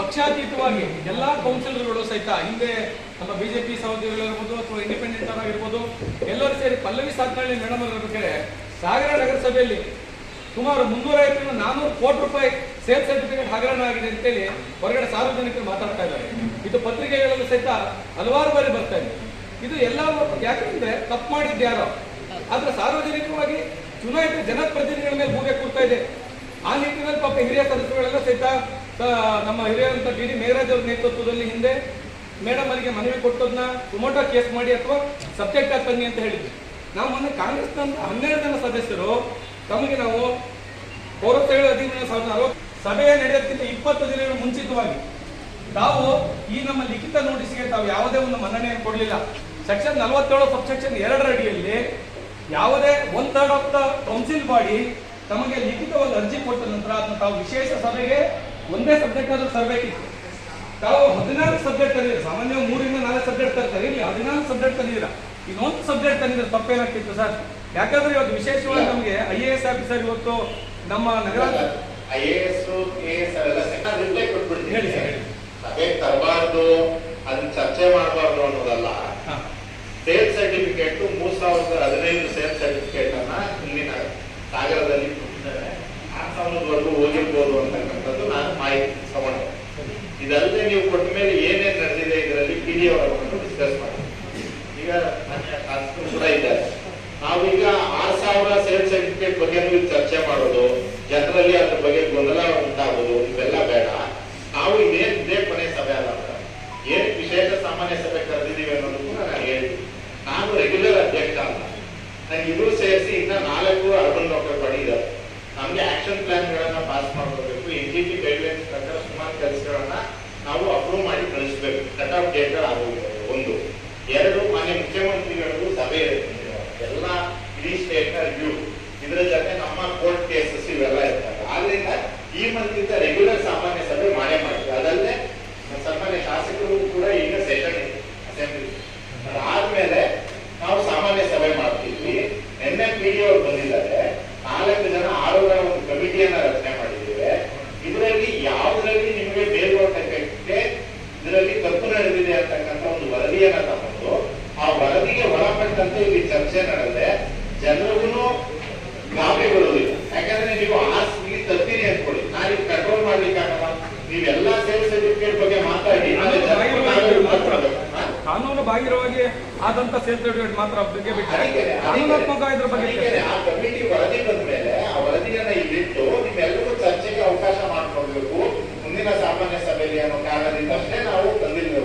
ಪಕ್ಷಾತೀತವಾಗಿ ಎಲ್ಲ ಕೌನ್ಸಿಲರ್ಗಳು ಸಹಿತ ಹಿಂದೆ ನಮ್ಮ ಬಿಜೆಪಿ ಸಹೋದ್ಯೋಗಿಗಳಿರ್ಬೋದು ಅಥವಾ ಇಂಡಿಪೆಂಡೆಂಟ್ ಆಗಿರ್ಬೋದು, ಎಲ್ಲರೂ ಸೇರಿ ಪಲ್ಲವಿ ಸಾಧನಹಳ್ಳಿ ಮೇಡಮ್ ಇರ್ಬೇಕಾದ್ರೆ ಸಾಗರ ನಗರಸಭೆಯಲ್ಲಿ ಸುಮಾರು ಮುನ್ನೂರ ಐವತ್ತರಿಂದ ನಾನ್ನೂರು ಕೋಟಿ ರೂಪಾಯಿ ಸೇಲ್ ಸರ್ಟಿಫಿಕೇಟ್ ಹಗರಣ ಆಗಿದೆ ಅಂತೇಳಿ ಹೊರಗಡೆ ಸಾರ್ವಜನಿಕರು ಮಾತಾಡ್ತಾ ಇದ್ದಾರೆ. ಇದು ಪತ್ರಿಕೆಗಳಲ್ಲೂ ಸಹಿತ ಹಲವಾರು ಬಾರಿ ಬರ್ತಾ ಇದೆ. ಇದು ಎಲ್ಲ ಯಾಕಂದ್ರೆ ತಪ್ಪು ಮಾಡಿದ್ದು ಯಾರೋ. ಆದ್ರೆ ಸಾರ್ವಜನಿಕವಾಗಿ ಚುನಾಯಿತ ಜನಪ್ರತಿನಿಧಿಗಳ ಮೇಲೆ ಭೂಮಿ ಕೂರ್ತಾ ಇದೆ. ಆ ನಿಟ್ಟಿನಲ್ಲಿ ಪಾಪ ಹಿರಿಯ ಸದಸ್ಯಗಳೆಲ್ಲ ಸಹಿತ ನಮ್ಮ ಹಿರಿಯರಂತ ಡಿ ಡಿ ಮೇಘರಾಜ್ ಅವ್ರ ನೇತೃತ್ವದಲ್ಲಿ ಹಿಂದೆ ಮೇಡಮ್ ಅವರಿಗೆ ಮನವಿ ಕೊಟ್ಟದನ್ನ ಟೊಮೊಟೊ ಕೇಸ್ ಮಾಡಿ ಅಥವಾ ಸಬ್ಜೆಕ್ಟ್ ಆಗಿ ತನ್ನಿ ಅಂತ ಹೇಳಿದ್ವಿ ನಾವು ಮೊನ್ನೆ ಕಾಂಗ್ರೆಸ್ನ ಹನ್ನೆರಡು ಜನ ಸದಸ್ಯರು, ತಮಗೆ ನಾವು ಪೌರತ್ವಗಳ ಅಧಿನಿಯಮ ಸಾವಿರದ ಅರವತ್ತು ಸಭೆಯ ನಡೆಯೋದಕ್ಕಿಂತ ಇಪ್ಪತ್ತು ದಿನಗಳ ಮುಂಚಿತವಾಗಿ ತಾವು ಈ ನಮ್ಮ ಲಿಖಿತ ನೋಟಿಸ್ಗೆ ತಾವು ಯಾವುದೇ ಒಂದು ಮನ್ನಣೆಯನ್ನು ಕೊಡಲಿಲ್ಲ. ಸೆಕ್ಷನ್ ನಲವತ್ತೇಳು ಸಬ್ ಸೆಕ್ಷನ್ ಎರಡರ ಅಡಿಯಲ್ಲಿ ಯಾವುದೇ one third of the council body ತಮಗೆ ಲಿಖಿತವಾಗಿ ಅರ್ಜಿ ಕೊಟ್ಟ ನಂತರ ಅದನ್ನು ತಾವು ವಿಶೇಷ ಸಭೆಗೆ ಒಂದೇ ಸಬ್ಜೆಕ್ಟ್ ಆದ್ರೂ ತರಬೇಕಿತ್ತು. ತಾವು ಹದಿನಾಲ್ಕು ಸಬ್ಜೆಕ್ಟ್ ತಂದಿದ್ದೀರಾ ಸಾಮಾನ್ಯ ಮೂರಿಂದ ನಾಲ್ಕು ಸಬ್ಜೆಕ್ಟ್ ತರ್ತಾರೆ. ಇಲ್ಲಿ ಹದಿನಾಲ್ಕು ಸಬ್ಜೆಕ್ಟ್ ತಂದಿದ್ದೀರಾ ಇನ್ನೊಂದು ಸಬ್ಜೆಕ್ಟ್ ತಂದಿದ್ರೆ ತಪ್ಪೇನಾಗ್ತಿತ್ತು ಸರ್? ಯಾಕಂದ್ರೆ ಇವತ್ತು ವಿಶೇಷವಾಗಿ ನಮಗೆ ಐ ಎ ಎಸ್ ಆಫೀಸರ್ ಇವತ್ತು ನಮ್ಮ ನಗರ ಐ ಎ ಎಸ್ ಎಸ್ ಹೇಳಿ ಸರ್, ತರಬಾರ್ದು ಅದನ್ನ ಚರ್ಚೆ ಮಾಡಬಾರ್ದು ಅನ್ನೋದಲ್ಲ. ಸೇಲ್ ಸರ್ಟಿಫಿಕೇಟ್ ಮೂರ್ ಸಾವಿರದ ಹದಿನೈದು ಸೇಲ್ ಸರ್ಟಿಫಿಕೇಟ್ ಅನ್ನ ಇಲ್ಲಿನ ಸಾಗರದಲ್ಲಿ ಕೊಟ್ಟಿದ್ದಾರೆ ಆ ಸಾವಿರದವರೆಗೂ ಹೋಗಿರ್ಬೋದು ಅಂತಕ್ಕಂಥದ್ದು ನಾನು ಮಾಹಿತಿ ತಗೊಂಡೆ ಇದಲ್ಲದೆ ನೀವು ಕೊಟ್ಟ ಮೇಲೆ ಏನೇನ್ ನಡೆದಿದೆ ಇದರಲ್ಲಿ ಪಿ ಡಿ ಅವರನ್ನು ಡಿಸ್ಕಸ್ ಮಾಡಿ ಈಗ ಮಾನ್ಯ ಶಾಸಕರು ಕೂಡ ಇದ್ದಾರೆ ನಾವೀಗ ಆರ್ ಸಾವಿರ ಸೇಲ್ ಸರ್ಟಿಫಿಕೇಟ್ ಬಗ್ಗೆ ಚರ್ಚೆ ಮಾಡೋದು, ಜನರಲ್ಲಿ ಅದ್ರ ಬಗ್ಗೆ ಗೊಂದಲ ಉಂಟಾಗೋದು, ಇವೆಲ್ಲ ಬೇಡ. ನಾವು ಇದೇನ್ ಇದೇ ಕೊನೆ ಸಭೆ ಅಲ್ಲ. ಏನ್ ವಿಶೇಷ ಸಾಮಾನ್ಯ ಸಭೆ ಕರೆದಿದ್ದೀವಿ ಅನ್ನೋದು ಕೂಡ ನಾನು ಹೇಳ್ತೀನಿ. ನಾನು ರೆಗ್ಯುಲರ್ ಅಧ್ಯಕ್ಷ ಅಲ್ಲ. ನಾನು ಇದು ಸೇರಿಸಿ ಇನ್ನ ನಾಲ್ಕು ಅರ್ಬನ್ ಡಾಕ್ಟರ್ ಬಡಿ ಇದ್ದಾರೆ ನಮ್ಗೆ ಆಕ್ಷನ್ ಪ್ಲಾನ್ ಗಳನ್ನ ಪಾಸ್ ಮಾಡ್ಕೋಬೇಕು ಎನ್ ಜಿ ಪಿ ಗೈಡ್ಲೈನ್ಸ್ ಪ್ರಕಾರ ಸುಮಾರು ಕೆಲಸಗಳನ್ನ ನಾವು ಅಪ್ರೂವ್ ಮಾಡಿ ಕಳಿಸ್ಬೇಕು. ಕಟ್ ಆಫ್ ಡೇಟ್ಗಳು ಈ ರೆಗ್ಯುಲರ್ ಸಾಮಾನ್ಯ ಸಭೆ ಮಾಡೇ ಮಾಡ್ತೀವಿ. ಅದಲ್ಲದೆ ಸಾಮಾನ್ಯ ಶಾಸಕರು ಕೂಡ ಈಗ ಸೆಷನ್ ಅಸೆಂಬ್ಲಿ ಅದಾದ್ಮೇಲೆ ನಾವು ಸಾಮಾನ್ಯ ಸಭೆ ಮಾಡ್ತೀವಿ. ನಿನ್ನೆ ಪಿ ಡಿ ಬಂದಿದ್ದಾರೆ. ನಾಲ್ಕು ಜನ ಆರೋಗ್ಯ ಒಂದು ಕಮಿಟಿಯನ್ನ ರಚನೆ ಮಾಡಿದ್ದೇವೆ. ಇದರಲ್ಲಿ ಯಾವುದರಲ್ಲಿ ನಿಮಗೆ ಮೇಲ್ನೋಟಕ್ಕೆ ಇದರಲ್ಲಿ ತಪ್ಪು ನಡೆದಿದೆ ಅಂತಕ್ಕಂಥ ಒಂದು ವರದಿಯನ್ನ ತಗೊಂಡು ಆ ವರದಿಗೆ ಒಳಪಟ್ಟಂತೆ ಇಲ್ಲಿ ಚರ್ಚೆ ನಡೆದ್ರೆ ಜನರಿಗೂ ಗಾಬರಿ ಬರುವುದಿಲ್ಲ. ಯಾಕಂದ್ರೆ ನೀವು ಆಸ್ತಿ ತರ್ತೀರಿ ಅನ್ಕೊಳ್ಳಿ ಕಂಟ್ರೋಲ್ ಮಾಡ್ಲಿಕ್ಕೆ ಆಗಲ್ಲ. ನೀವೆಲ್ಲ ಸೇಲ್ ಸರ್ಟಿಫಿಕೇಟ್ ಬಗ್ಗೆ ಮಾತಾಡಿ. ಕಾನೂನು ಬಾಹಿರವಾಗಿ ಆದಂತ ಸೇಲ್ ಸರ್ಟಿಫಿಕೇಟ್ ಮಾತ್ರ ಬಗ್ಗೆ ಬಿಟ್ಟರೆ ಅದಕ್ಕೇನೆ, ಕಾನೂನಾತ್ಮಕ ಇದ್ರ ಬಗ್ಗೆ ಅದಕ್ಕೇನೆ ಆ ಕಮಿಟಿ ವರದಿ ಬಂದ ಮೇಲೆ ಆ ವರದಿಯನ್ನ ಇಲ್ಲಿಟ್ಟು ನಿಮ್ಮೆಲ್ಲರಿಗೂ ಚರ್ಚೆಗೆ ಅವಕಾಶ ಮಾಡ್ಕೊಡ್ಬೇಕು ಮುಂದಿನ ಸಾಮಾನ್ಯ ಸಭೆಯಲ್ಲಿ ಅನ್ನೋ ಕಾರಣದಿಂದ ಅಷ್ಟೇ ನಾವು ತಂದಿದ್ದೇವೆ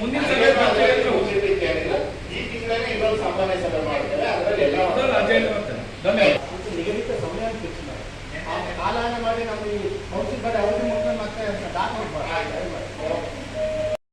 ಮುಂದಿನ ನನಗೆ ಸಭೆ ಮಾತ್ರ ಚರ್ಚೆಯಲ್ಲಿ ಮುಗಿಸ್ಲಿಕ್ಕೆ ಏನಿಲ್ಲ. ಈ ತಿಂಗಳೇ ಇನ್ನೊಂದು ಸಾಮಾನ್ಯ ಸಭೆ ಮಾಡ್ತೇವೆ ಅದರಲ್ಲಿ ಎಲ್ಲ ಅದರಲ್ಲಿ ಅಜೆಂಡ ಬರ್ತದೆ. ಫಿಕ್ಸ್ ಮಾಡಿ ನಾವು ಈ ಔಷಧಿ